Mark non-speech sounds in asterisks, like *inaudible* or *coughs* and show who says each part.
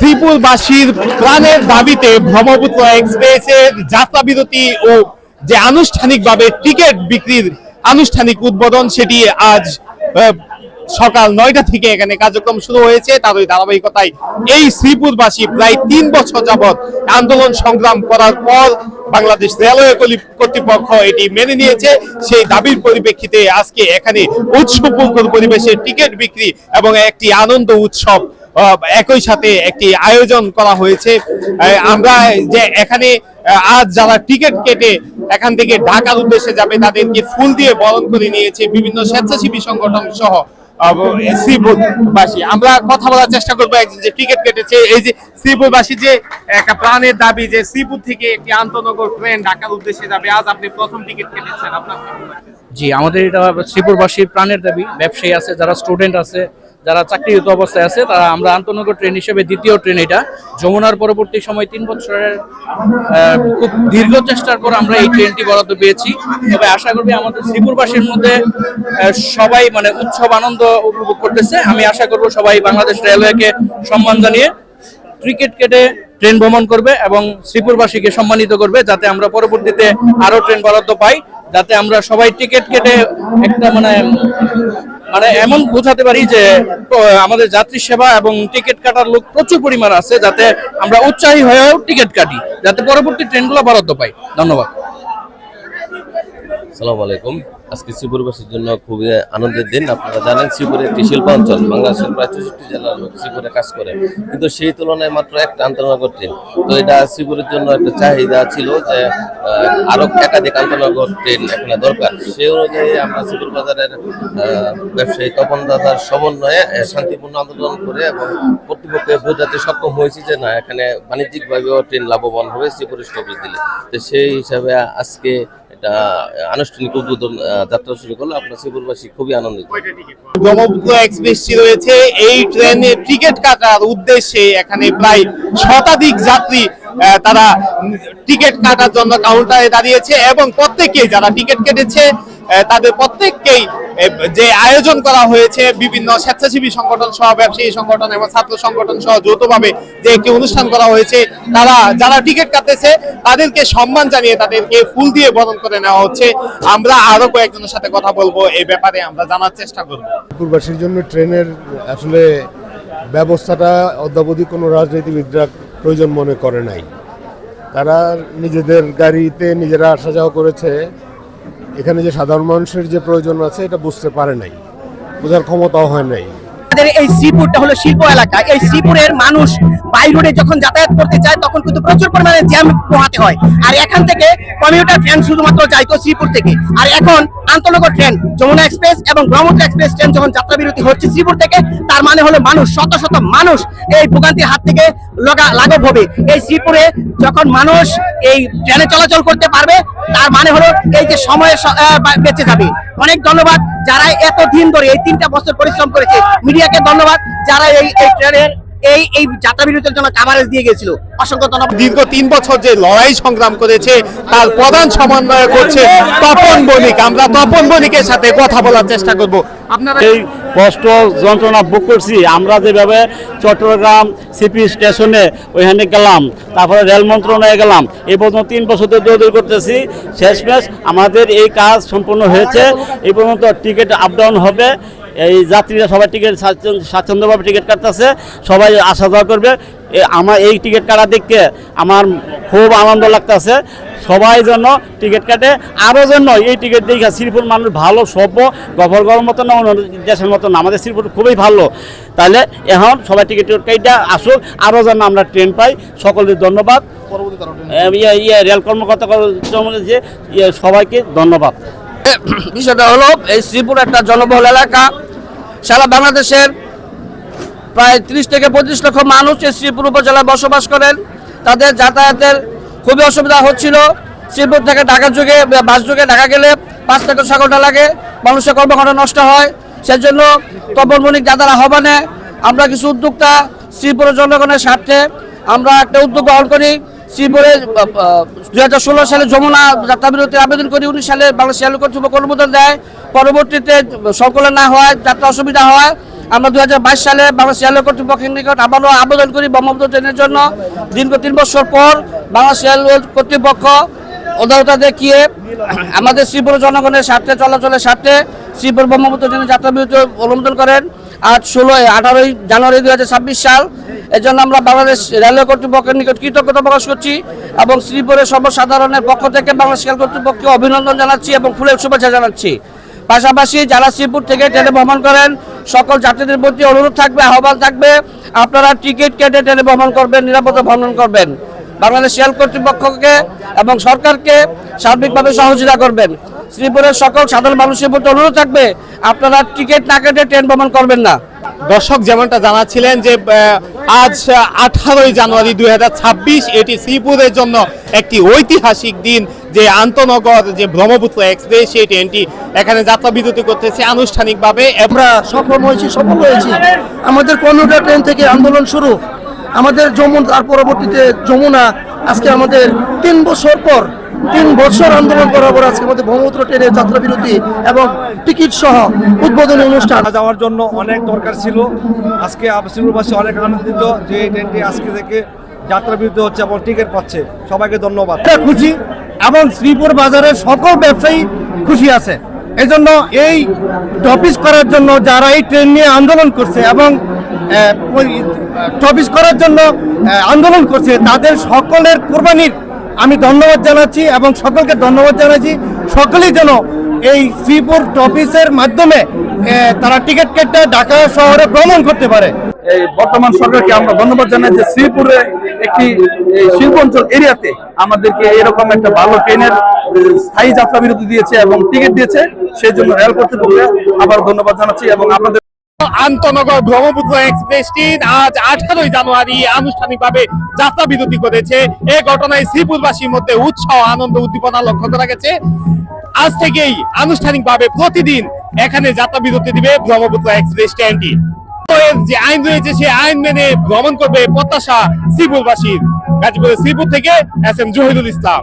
Speaker 1: শ্রীপুরবাসীর প্রাণের দাবিতে ব্রহ্মপুত্র এক্সপ্রেসের যাত্রা বিরতি ও যে আনুষ্ঠানিকভাবে টিকিট বিক্রির আনুষ্ঠানিক উদ্বোধন সেটি আজ সকাল নয়টা থেকে এখানে কার্যক্রম শুরু হয়েছে। তারই ধারাবাহিকতায় এই শ্রীপুরবাসী প্রায় তিন বছর যাবৎ আন্দোলন সংগ্রাম করার পর বাংলাদেশ রেলওয়ে কর্তৃপক্ষ এটি মেনে নিয়েছে। সেই দাবির পরিপ্রেক্ষিতে আজকে এখানে উৎসবমুখর পরিবেশে টিকিট বিক্রি এবং একটি আনন্দ উৎসব একই সাথে একটি আয়োজন করা হয়েছে। আমরা যে এখানে আজ যারা টিকিট কেটে এখান থেকে ঢাকার উদ্দেশ্যে যাবে, তাদেরকে ফুল দিয়ে বরণ করে নিয়েছে বিভিন্ন স্বেচ্ছাসেবী সংগঠন সহ শ্রীপুরবাসী। আমরা কথা বলার চেষ্টা করব যে টিকিট কেটেছে, এই যে শ্রীপুরবাসী যে একটা প্রাণের দাবি যে শ্রীপুর থেকে একটি আন্তনগর ট্রেন ঢাকার উদ্দেশ্যে যাবে, আজ আপনি প্রথম টিকিট কেটেছেন। আপনার
Speaker 2: জি, আমাদের এটা শ্রীপুরবাসীর প্রাণের দাবি। ব্যবসায়ী আছে, যারা স্টুডেন্ট আছে যারা চাকরিরত অবস্থায় আছে, তারা আমরা আন্তনগর ট্রেন হিসেবে দ্বিতীয় ট্রেন এটা। যমুনার পরবর্তী সময় তিন বছরের খুব দীর্ঘ চেষ্টার পর আমরা এই ট্রেনটি বরাদ্দ পেয়েছি। তবে আশা করবি আমাদের শ্রীপুরবাসীর মধ্যে সবাই মানে উৎসব, আনন্দ উপভোগ করতেছে। আমি আশা করব সবাই বাংলাদেশ রেলওয়েকে সম্মান জানিয়ে ক্রিকেট কেটে ট্রেন ভ্রমণ করবে এবং শ্রীপুরবাসীকে সম্মানিত করবে যাতে আমরা পরবর্তীতে আরও ট্রেন বরাদ্দ পাই, যাতে আমরা সবাই টিকিট কেটে একটা মানে মানে এমন বোঝাতে পারি যে আমাদের যাত্রী সেবা এবং টিকিট কাটার লোক প্রচুর পরিমাণ আছে, যাতে আমরা উৎসাহী হয়েও টিকিট কাটি, যাতে পরবর্তী ট্রেনগুলো বরাদ্দ পাই। ধন্যবাদ।
Speaker 3: সালাম আলাইকুম। আজকে শ্রীপুরবাসীর জন্য খুবই আনন্দের দিন। আপনারা জানেন শ্রীপুর একটি শিল্পাঞ্চল। বাংলাদেশের প্রায় চৌষট্টি জেলার লোক শ্রীপুরে কাজ করে। কিন্তু সেই তুলনায় মাত্র একটা আন্তনগর ট্রেন তো এটা শ্রীপুরের জন্য একটা চাহিদা ছিল যে আহ, আরও একাধিক আন্তনগর ট্রেন এখানে দরকার। সেই অনুযায়ী আমরা শ্রীপুর বাজারের ব্যবসায়ী তপন দাদার সমন্বয়ে শান্তিপূর্ণ আন্দোলন করে এবং কর্তৃপক্ষকে বোঝাতে সক্ষম হয়েছি যে না এখানে বাণিজ্যিকভাবেও ট্রেন লাভবান হবে শ্রীপুরের স্টপেজ দিলে। তো সেই হিসাবে আজকে এটা আনুষ্ঠানিক উদ্বোধন যাত্রা শুরু করল। আপনার শ্রীপুরবাসী খুবই আনন্দিত।
Speaker 1: ব্রহ্মপুত্র এক্সপ্রেসটি রয়েছে। এই ট্রেনে টিকিট কাটার উদ্দেশ্যে এখানে প্রায় শতাধিক যাত্রী তারা টিকিট কাটার জন্য কাউন্টারে দাঁড়িয়েছে এবং প্রত্যেকে যারা টিকিট কেটেছে তাদের প্রত্যেককেই যে আয়োজন করা হয়েছে, বিভিন্ন স্বেচ্ছাসেবী সংগঠন সহ, ব্যবসায়ী সংগঠন এবং ছাত্র সংগঠন সহ, যৌথভাবে যে একটি অনুষ্ঠান করা হয়েছে, তারা, যারা টিকিট কাটতেছে, তাদেরকে সম্মান জানিয়ে তাদেরকে ফুল দিয়ে বরণ করে নেওয়া হচ্ছে। আমরা আরও কয়েকজনের সাথে কথা বলব এই ব্যাপারে আমরা জানার চেষ্টা করব।
Speaker 4: পূর্বাসীর জন্য ট্রেনের আসলে ব্যবস্থাটা অদ্যাবধি কোনো রাজনীতিবিদরা প্রয়োজন মনে করে নাই। তারা নিজেদের গাড়িতে নিজেরা আসা যাওয়া করেছে এখানে যে সাধারণ মানুষের যে প্রয়োজন আছে, এটা বুঝতে পারে নাই। বোঝার ক্ষমতাও হয় নাই।
Speaker 5: আমাদের এই শ্রীপুরটা হলো শিল্প এলাকা। এই শ্রীপুরের মানুষ বাই রোডে যখন যাতায়াত করতে চায়, তখন কিন্তু প্রচুর পরিমাণে জ্যাম পোহাতে হয়। আর এখান থেকে কমিউটার ট্রেন শুধুমাত্র যাইতো শ্রীপুর থেকে। আর এখন আন্তনগর ট্রেন যমুনা এক্সপ্রেস এবং ব্রহ্মপুত্র এক্সপ্রেস ট্রেন যখন যাত্রা বিরতি হচ্ছে শ্রীপুর থেকে, তার মানে হলো মানুষ, শত শত মানুষ এই ভোগান্তির হাত থেকে লাঘব হবে। এই শ্রীপুরে যখন মানুষ এই ট্রেনে চলাচল করতে পারবে, তার মানে হলো এই যে সময় বেঁচে যাবে। অনেক ধন্যবাদ যারা এত দিন ধরে এই তিনটা বছর পরিশ্রম করেছে। মিডিয়াকে ধন্যবাদ যারা এই এই ট্রেনের এই এই যাত্রা বিরতির জন্য কাভারেজ দিয়ে গেছিল। অসংখ্য ধন্যবাদ।
Speaker 1: দীর্ঘ তিন বছর যে লড়াই সংগ্রাম করেছে তার প্রধান সমন্বয় করছে তপন বণিক। আমরা তপন বণিকের সাথে কথা বলার চেষ্টা করব। আপনারা
Speaker 6: এই কষ্ট যন্ত্রণা ভোগ করছি। আমরা যেভাবে চট্টগ্রাম সিপি স্টেশনে ওইখানে গেলাম তারপরে রেল মন্ত্রণালয়ে গেলাম এই পর্যন্ত তিন বছর ধরে দৌড় করতেছি। শেষমেশ আমাদের এই কাজ সম্পূর্ণ হয়েছে। এই পর্যন্ত টিকিট আপ ডাউন হবে। এই যাত্রীরা সবাই টিকিট স্বাচ্ছন্দ্য- স্বাচ্ছন্দ্যভাবে টিকিট কাটতেছে সবাই আসা যাওয়া করবে। আমার এই টিকিট কাটা দেখে আমার খুব আনন্দ লাগতেছে। সবাই জন্য টিকিট কাটে। আরও জন্য এই টিকিট দেখে শ্রীপুর মানুষ ভালো সভ্য গভর গরম মতো না অন্য দেশের মতো না। আমাদের শ্রীপুর খুবই ভালো। তাহলে এখন সবাই টিকিট কেটে আসুক আরও যেন আমরা ট্রেন পাই। সকলের ধন্যবাদ। ইয়ে ইয়ে রেল কর্মকর্তা যে ইয়ে সবাইকে ধন্যবাদ। *coughs*
Speaker 2: বিষয়টা হলো, এই শ্রীপুর একটা জনবহুল এলাকা। সারা বাংলাদেশের প্রায় ত্রিশ থেকে পঁয়ত্রিশ লক্ষ মানুষ এই শ্রীপুর উপজেলায় বসবাস করেন। তাদের যাতায়াতের খুবই অসুবিধা হচ্ছিল। শ্রীপুর থেকে ঢাকা যুগে, বাস যুগে ঢাকা গেলে পাঁচ থেকে ছ ঘণ্টা লাগে। মানুষের কর্মঘণ্টা নষ্ট হয়। সেজন্য তপন মণিক দাদার আহ্বানে আমরা কিছু উদ্যোক্তা শ্রীপুরের জনগণের স্বার্থে আমরা একটা উদ্যোগ গ্রহণ করি। শ্রীপুরে দুই হাজার ষোলো সালে যমুনা যাত্রা বিরতি আবেদন করি, উনিশ সালে বাংলাদেশ রেল কর্তৃপক্ষ অনুমোদন দেয়। পরবর্তীতে সংকলন না হয় যাত্রা অসুবিধা হয়
Speaker 7: আমরা দু হাজার বাইশ সালে বাংলাদেশ রেলওয়ে কর্তৃপক্ষের নিকট আবারও আবেদন করি ব্রহ্মপুত্র ট্রেনের জন্য। দীর্ঘ তিন বছর পর বাংলাদেশ রেলওয়ে কর্তৃপক্ষ উদারতা দেখিয়ে আমাদের শ্রীপুর জনগণের স্বার্থে, চলাচলের স্বার্থে শ্রীপুর ব্রহ্মপুত্র ট্রেনের যাত্রা বিরতি অনুমোদন করেন। আজ ষোলোই, আঠারোই জানুয়ারি দুই হাজার ছাব্বিশ সাল। এর জন্য আমরা বাংলাদেশ রেলওয়ে কর্তৃপক্ষের নিকট কৃতজ্ঞতা প্রকাশ করছি এবং শ্রীপুরের সর্বসাধারণের পক্ষ থেকে বাংলাদেশ রেল কর্তৃপক্ষকে অভিনন্দন জানাচ্ছি এবং ফুলের শুভেচ্ছা জানাচ্ছি। পাশাপাশি যারা শ্রীপুর থেকে ট্রেনে ভ্রমণ করেন, সকল যাত্রীদের প্রতি অনুরোধ থাকবে, আহ্বান থাকবে, আপনারা টিকিট কেটে ট্রেনে ভ্রমণ করবেন, নিরাপদে ভ্রমণ করবেন। বাংলাদেশ রেল কর্তৃপক্ষকে এবং সরকারকে সার্বিকভাবে সহযোগিতা করবেন। শ্রীপুরের সকল সাধারণ মানুষের প্রতি অনুরোধ থাকবে আপনারা টিকিট না কেটে ট্রেন ভ্রমণ করবেন না।
Speaker 1: দর্শক যেমনটা জানাচ্ছিলেন যে আজ আঠারোই জানুয়ারি দুই হাজার ছাব্বিশ এটি শ্রীপুরের জন্য একটি ঐতিহাসিক দিন যে আন্তনগর যে ব্রহ্মপুত্র এক্সপ্রেস সেই ট্রেনটি এখানে যাত্রা বিরতি করতেছে আনুষ্ঠানিকভাবে।
Speaker 8: আমরা সফল হয়েছি সফল হয়েছি। আমাদের কমিউটার ট্রেন থেকে আন্দোলন শুরু। আমাদের যমুন তার পরবর্তীতে যমুনা আজকে আমাদের তিন বছর পর তিন বছর আন্দোলন করার পর আজকে আমাদের ব্রহ্মপুত্র ট্রেনের যাত্রা বিরতি এবং টিকিট সহ উদ্বোধনী অনুষ্ঠান।
Speaker 9: যাওয়ার জন্য অনেক দরকার ছিল। আজকে শ্রীপুরবাসী অনেক আনন্দিত যে এই ট্রেনটি আজকে থেকে যাত্রা বিরতি হচ্ছে এবং টিকিট পাচ্ছে। সবাইকে ধন্যবাদ।
Speaker 8: খুশি এবং শ্রীপুর বাজারের সকল ব্যবসায়ী খুশি আছে। এজন্য এই টপিস করার জন্য যারা এই ট্রেন নিয়ে আন্দোলন করছে এবং টপিস করার জন্য আন্দোলন করছে তাদের সকলের কোরবানির আমি ধন্যবাদ জানাচ্ছি এবং সকলকে ধন্যবাদ জানাচ্ছি। সকলেই যেন এই শ্রীপুর টপিসের মাধ্যমে তারা টিকিট কেটে ঢাকা শহরে ভ্রমণ করতে পারে।
Speaker 10: এই বর্তমান সরকারকে আমরা ধন্যবাদ জানাই যে শ্রীপুরে একটি শিল্প অঞ্চল এরিয়াতে আমাদেরকে এরকম একটা ভালো ট্রেনের স্থায়ী যাত্রা বিরতি দিয়েছে এবং টিকিট দিয়েছে। সেই জন্য রেল কর্তৃপক্ষকে আবার ধন্যবাদ জানাচ্ছি এবং আপনাদের
Speaker 1: আন্তনগর ব্রহ্মপুত্র এক্সপ্রেসটি আজ আঠারোই জানুয়ারি আনুষ্ঠানিকভাবে যাত্রা বিরতি করেছে। এই ঘটনায় শ্রীপুরবাসীর মধ্যে উৎসাহ, আনন্দ, উদ্দীপনা লক্ষ্য করা গেছে। আজ থেকেই আনুষ্ঠানিকভাবে প্রতিদিন এখানে যাত্রা বিরতি দিবে ব্রহ্মপুত্র এক্সপ্রেস ট্রেনটি যে আইন রয়েছে সেই আইন মেনে ভ্রমণ করবে প্রত্যাশা শ্রীপুরবাসীর। গাজীপুরের শ্রীপুর থেকে এস এম জহিরুল ইসলাম।